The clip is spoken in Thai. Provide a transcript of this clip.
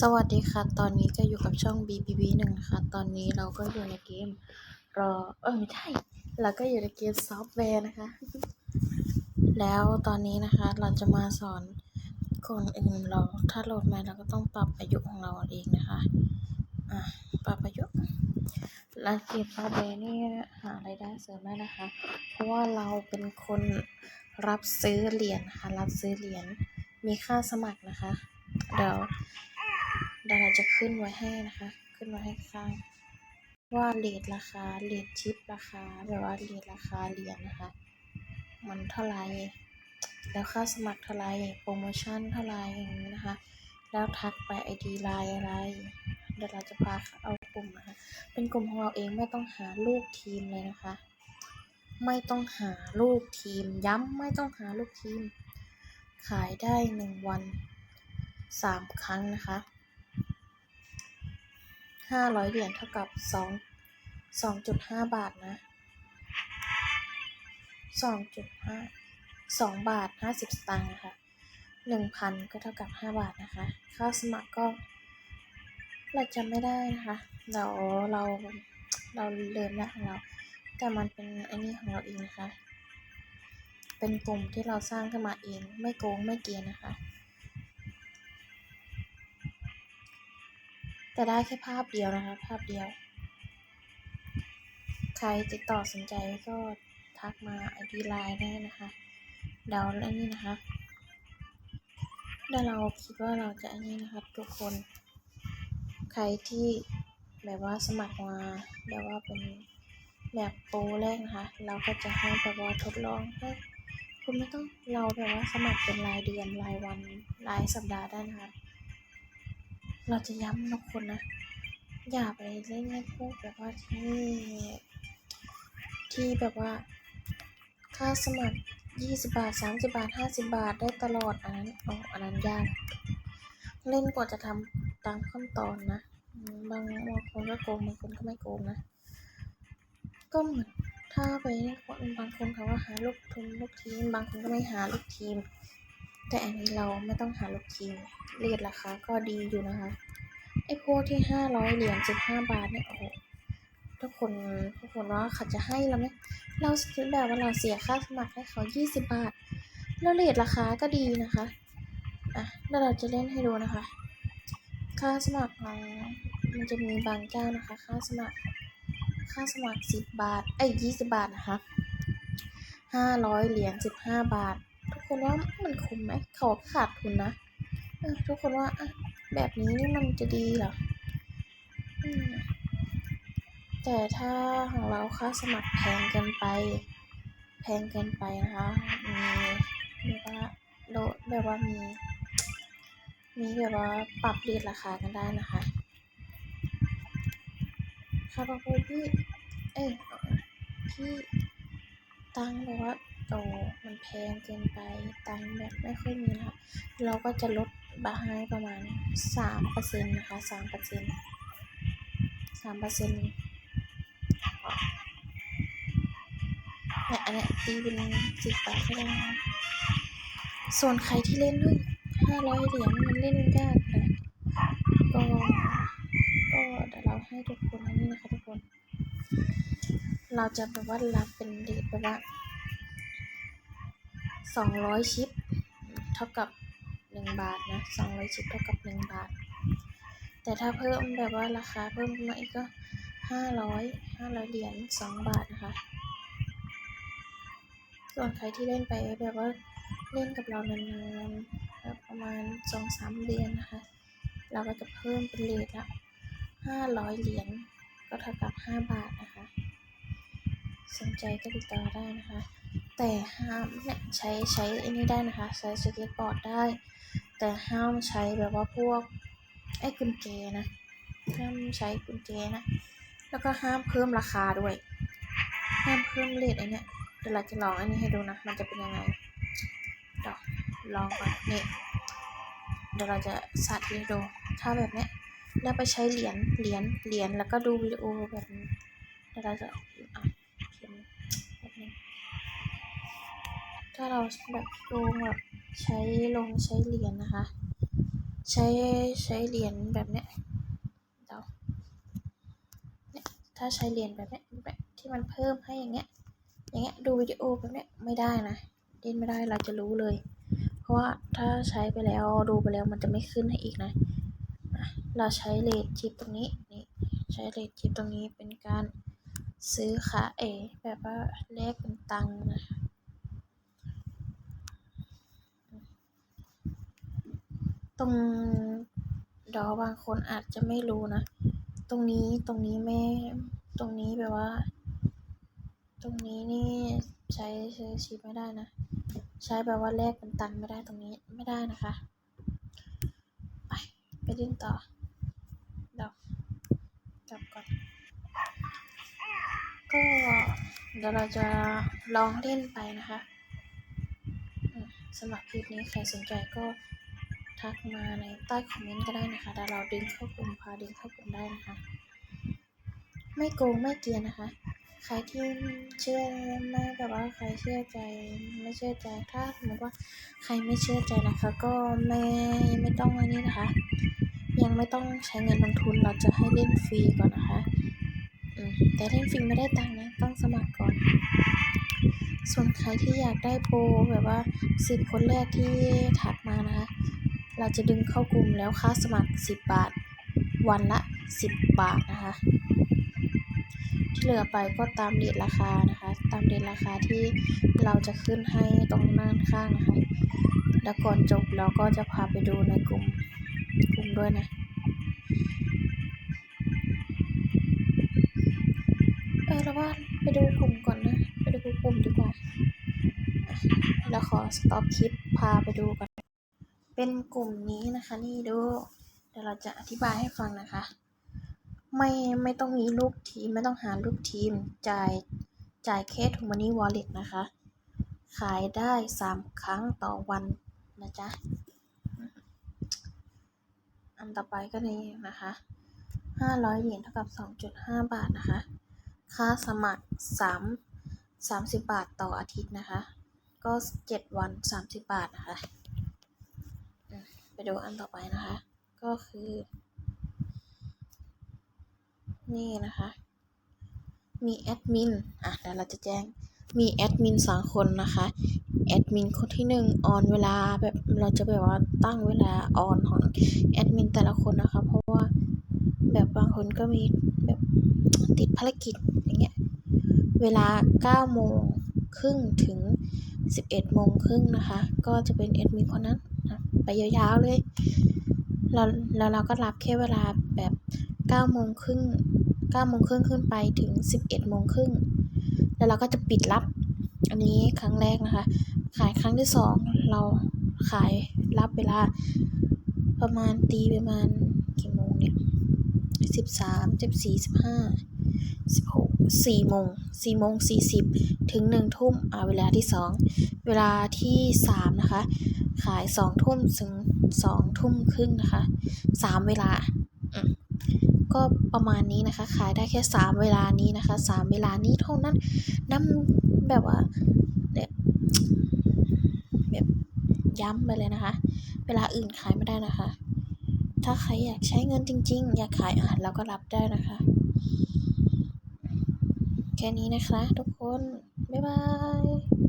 สวัสดีค่ะ ตอนนี้ก็อยู่กับช่อง BBB หนึ่งนะคะตอนนี้เราก็อยู่ในเกมรอ เออไม่ใช่เราก็อยู่ในเกมซอฟต์แวร์นะคะ แล้วตอนนี้นะคะเราจะมาสอนคนอื่นเราถ้าโหลดมาเราก็ต้องปรับอายุของเราเองนะคะ อะ ปรับอายุและเกมซอฟต์แวร์นี่หารายได้เสริมได้นะคะ เพราะว่าเราเป็นคนรับซื้อเหรียญค่ะรับซื้อเหรียญ มีค่าสมัครนะคะ เดี๋ยว ดี๋ยวเราจะขึ้นไว้ให้นะคะ ขึ้นไว้ให้ข้าง ว่าเรทราคาเรทชิปราคาแบบว่าเรทราคาเหรียญนะคะ มันเท่าไหรแล้วค่าสมัครเท่าไหรโปรโมชั่นเท่าไหรอย่างนี้นะคะ แล้วทักไปไอดีไลน์อะไรเดี๋ยวเราจะพาเอากลุ่มนะคะ เป็นกลุ่มของเราเองไม่ต้องหาลูกทีมเลยนะคะ ไม่ต้องหาลูกทีม ย้ำไม่ต้องหาลูกทีม ขายได้หนึ่งวันสามครั้งนะคะ ห้าร้อยเหรียญเท่ากับสองสองจุดห้าบาทนะสองจุดห้าสองบาทห้าสิบสตางค์นะคะหนึ่งพันก็เท่ากับห้าบาทนะคะ ค่าสมัครก็เราจำไม่ได้นะคะเดี๋ยวเราเราเริ่มแล้วของเรา แต่มันเป็นไอันนี้ของเราเองนะคะ เป็นกลุ่มที่เราสร้างขึ้นมาเอง ไม่โกงไม่เกียนนะคะ แต่ได้แค่ภาพเดียวนะคะ ภาพเดียว ใครติดต่อสนใจก็ทักมาไอดีไลน์ได้นะคะเดาแล้วนี่นะคะแล้วเราคิดว่าเราจะอันนี้นะคะทุกคน ใครที่แบบว่าสมัครมาแบบว่าเป็นแบบโปรแรกนะคะ เราก็จะให้แบบว่าทดลองให้คุณไม่ต้องเราแบบว่าสมัครเป็นรายเดือนรายวันรายสัปดาห์ได้นะคะ เราจะย้ำทุกคนนะ อย่าไปเล่นให้พวกแบบว่าที่ ที่แบบว่า ค่าสมัครยี่สิบาทสามสิบาทห้าสิบาทได้ตลอดอันนั้นอ๋ออันนั้นยากเล่นกว่าจะทำตามขั้นตอนนะ บางบางคนก็โกงบางคนก็ไม่โกงนะ ก็เหมือนถ้าไปเล่นคนบางคนเขาก็หาลูกทุนลูกทีม บางคนก็ไม่หาลูกทีม แต่อันนี้เราไม่ต้องหาลูกทีมเรทราคาก็ดีอยู่นะคะ ไอ้พวกที่ห้าร้อยเหรียญสิบห้าบาทเนี่ย โอ้โหทุกคนทุกคนว่าเขาจะให้เราไหมเราคิดแบบว่าเราเสียค่าสมัครให้เขายี่สิบบาท แล้วเรทราคาก็ดีนะคะ อะแล้วเราจะเล่นให้ดูนะคะ ค่าสมัครมันจะมีบางเจ้านะคะ ค่าสมัคร ค่าสมัครสิบบาท ไอ้ยี่สิบบาทนะคะห้าร้อยเหรียญสิบห้าบาท คนว่ามันคุ้มไหมเขาขาดทุนนะทุกคนว่าแบบนี้นี่มันจะดีเหรอแต่ถ้าของเราค่าสมัครแพงเกินไป แพงเกินไปนะคะมีแบบว่าโดแบบว่ามีมีแบบว่าปรับเรทราคากันได้นะคะค่ะบอกว่าพี่เอ้ยพี่ตังค์แบบว่า โตมันแพงเกินไปตังค์แบบไม่ค่อยมีนะคะเราก็จะลดบาให้ประมาณสามเปอร์เซ็นต์นะคะสามเปอร์เซ็นต์สามเปอร์เซ็นต์เนี่ยอันเนี้ยตีเป็นสิบบาทก็ได้นะคะส่วนใครที่เล่นด้วยห้าร้อยเหรียญมันเล่นยากนะก็ ก็เดี๋ยวเราให้ทุกคนอันนี้นะคะทุกคน เราจะแบบว่ารับเป็นเรทแบบว่า สองร้อยชิป เท่ากับหนึ่งบาทนะสองร้อยชิปเท่ากับหนึ่งบาท แต่ถ้าเพิ่มแบบว่าราคาเพิ่มขึ้นมาอีกก็ห้าร้อยห้าร้อยเหรียญสองบาทนะคะ ส่วนใครที่เล่นไปแบบว่าเล่นกับเรานานๆประมาณสองสามเดือนนะคะ เราก็จะเพิ่มเป็นเรทละห้าร้อยเหรียญ ก็เท่ากับห้าบาทนะคะ สนใจก็ติดต่อได้นะคะ แต่ห้ามเนี่ยใช้ใช้ไอ้นี่ได้นะคะ ใช้สเก็ตบอร์ดได้ แต่ห้ามใช้แบบว่าพวกไอ้กุญแจนะห้ามใช้กุญแจนะ แล้วก็ห้ามเพิ่มราคาด้วย ห้ามเพิ่มเรทไอเนี้ยเดี๋ยวเราจะลองอันนี้ให้ดูนะ มันจะเป็นยังไงเดี๋ยวลองก่อนนี่เดี๋ยวเราจะสาธิตให้ดู ถ้าแบบเนี้ยแล้วไปใช้เหรียญเหรียญเหรียญแล้วก็ดูวิดีโอแบบนี้เดี๋ยวเราจะอะเขียนแบบนี้ ถ้าเราแบบลงแบบใช้ลงใช้เหรียญนะคะ ใช้ใช้เหรียญแบบเนี้ยเดี๋ยวเนี่ยถ้าใช้เหรียญแบบเนี้ยแบบที่มันเพิ่มให้อย่างเงี้ย อย่างเงี้ยดูวิดีโอแบบเนี้ยไม่ได้นะเล่นไม่ได้เราจะรู้เลย เพราะว่าถ้าใช้ไปแล้วดูไปแล้วมันจะไม่ขึ้นให้อีกนะ เราใช้เลทชิปตรงนี้นี่ใช้เลทชิปตรงนี้เป็นการซื้อขาเอแบบว่าแลกเป็นตังค์นะคะ ตรงเดี๋ยวบางคนอาจจะไม่รู้นะ ตรงนี้ตรงนี้ไม่ตรงนี้แบบว่า ตรงนี้นี่ใช้ซื้อชิปไม่ได้นะ ใช้แบบว่าแลกเป็นตังไม่ได้ตรงนี้ไม่ได้นะคะ ไปไปเล่นต่อเดี๋ยวกลับก่อนก็เดี๋ยวเราจะลองเล่นไปนะคะอืมสำหรับคลิปนี้ใครสนใจก็ ทักมาในใต้คอมเมนต์ก็ได้นะคะเดี๋ยวเราดึงเข้ากลุ่มพาดึงเข้ากลุ่มได้นะคะ ไม่โกงไม่เกียนนะคะ ใครที่เชื่อไม่แบบว่าใครเชื่อใจไม่เชื่อใจถ้าสมมติว่าใครไม่เชื่อใจนะคะ ก็ไม่ไม่ต้องอันนี้นะคะ ยังไม่ต้องใช้เงินลงทุนเราจะให้เล่นฟรีก่อนนะคะแต่เล่นฟรีไม่ได้ตังค์นะต้องสมัครก่อนส่วนใครที่อยากได้โปรแบบว่าสิบคนแรกที่ทักมานะคะ เราจะดึงเข้ากลุ่มแล้วค่าสมัครสิบบาท วันละสิบบาทนะคะ ที่เหลือไปก็ตามเรทราคานะคะ ตามเรทราคาที่เราจะขึ้นให้ตรงด้านข้างนะคะ แล้วก่อนจบเราก็จะพาไปดูในกลุ่มกลุ่มด้วยนะเออเราว่าไปดูกลุ่มก่อนนะ ไปดูกลุ่มดีกว่าอะเราขอสต็อปคลิปพาไปดูก่อน เป็นกลุ่มนี้นะคะนี่ดู เดี๋ยวเราจะอธิบายให้ฟังนะคะ ไม่ไม่ต้องมีรูปทีม ไม่ต้องหารูปทีม จ่ายจ่ายแค่ทูมานี่วอลเล็ตนะคะ ขายได้สามครั้งต่อวันนะจ๊ะ อันต่อไปก็นี่นะคะห้าร้อยเหรียญเท่ากับสองจุดห้าบาทนะคะ ค่าสมัครสามสามสิบบาทต่ออาทิตย์นะคะ ก็เจ็ดวันสามสิบบาทนะคะ ดูอันต่อไปนะคะ ก็คือ นี่นะคะ มีแอดมินอะเดี๋ยวเราจะแจ้งมีแอดมินสองคนนะคะแอดมินคนที่หนึ่งออนเวลาแบบเราจะแบบว่าตั้งเวลาออนของแอดมินแต่ละคนนะคะ เพราะว่าแบบบางคนก็มีแบบติดภารกิจอย่างเงี้ยเวลา9โมงครึ่งถึง 11โมงครึ่งนะคะ ก็จะเป็นแอดมินคนนั้น ไปยาวๆเลย แล้วแล้วเราก็รับแค่เวลาแบบ9โมงครึ่ง9โมงครึ่งขึ้นไปถึง 11โมงครึ่ง แล้วเราก็จะปิดรับ อันนี้ครั้งแรกนะคะ ขายครั้งที่สองเราขายรับเวลาประมาณตีประมาณกี่โมงเนี่ยสิบสามสิบสี่สิบห้าสิบหกสี่โมงสี่โมงสี่สิบถึงหนึ่งทุ่มอ่าเวลาที่สองเวลาที่สามนะคะ ขายสองทุ่มถึงสองทุ่มครึ่งนะคะสามเวลาก็ประมาณนี้นะคะ ขายได้แค่สามเวลานี้นะคะสามเวลานี้เท่านั้นน้ำแบบว่าเนี่ยแบบย้ำไปเลยนะคะ เวลาอื่นขายไม่ได้นะคะ ถ้าใครอยากใช้เงินจริง ๆ อยากขายอาหารเราก็รับได้นะคะ แค่นี้นะคะ ทุกคน บ๊ายบาย